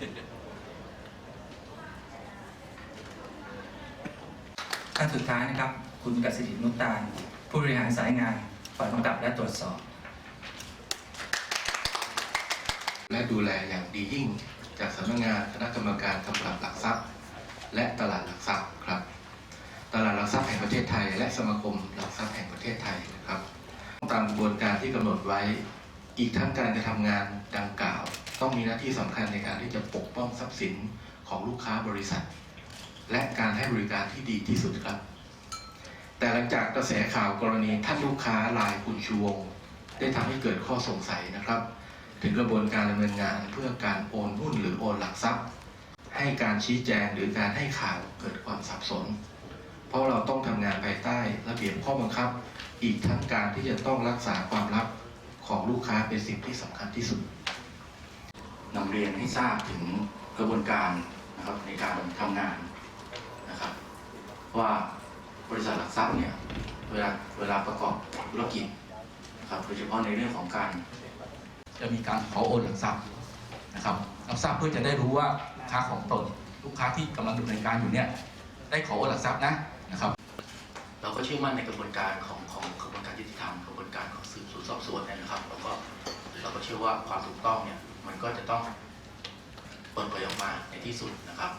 ท่านสุดท้ายนะครับ คุณกสิรินุตตาล ผู้บริหารสายงานฝ่ายกำกับและตรวจสอบ และดูแลอย่างดียิ่ง จากสำนักงานคณะกรรมการกำกับหลักทรัพย์ และตลาดหลักทรัพย์ครับ ตลาดหลักทรัพย์แห่งประเทศไทย และสมาคมหลักทรัพย์แห่งประเทศไทยนะครับ ตามกระบวนการที่กำหนดไว้ อีกทั้งการกระทำงานดังกล่าว ต้องมีหน้าที่สำคัญในการที่จะปกป้องทรัพย์สินของลูกค้าบริษัท และการให้บริการที่ดีที่สุดครับ แต่หลังจากกระแสข่าวกรณีท่านลูกค้ารายคุณชูวงได้ทำให้เกิดข้อสงสัยนะครับ ถึงกระบวนการดำเนินงานเพื่อการโอนหุ้นหรือโอนหลักทรัพย์ ให้การชี้แจงหรือการให้ข่าวเกิดความสับสน เพราะเราต้องทำงานภายใต้ระเบียบข้อบังคับ อีกทั้งการที่จะต้องรักษาความลับของลูกค้าเป็นสิ่งที่สำคัญที่สุด รียนให้ทราบถึงกระบวนการนะครับในการทำงานนะครับว่าบริษัทหลักทรัพย์เนี่ยเวลาเวลาประกอบธุรกิจนะครับโดยเฉพาะในเรื่องของการ จะมีการขอโอนหลักทรัพย์นะครับรับทราบเพื่อจะได้รู้ว่าลูกค้าของตนลูกค้าที่กำลังดำเนินการอยู่เนี่ยได้ขอโอนหลักทรัพย์นะนะครับ เราก็เชื่อมั่นในกระบวนการของของกระบวนการยุติธรรมกระบวนการของสืบสวนสอบสวนนะครับแล้วก็เราก็เชื่อว่าความถูกต้องเนี่ยมันก็จะต้อง ปิดเผยออกมาในที่สุดนะครับ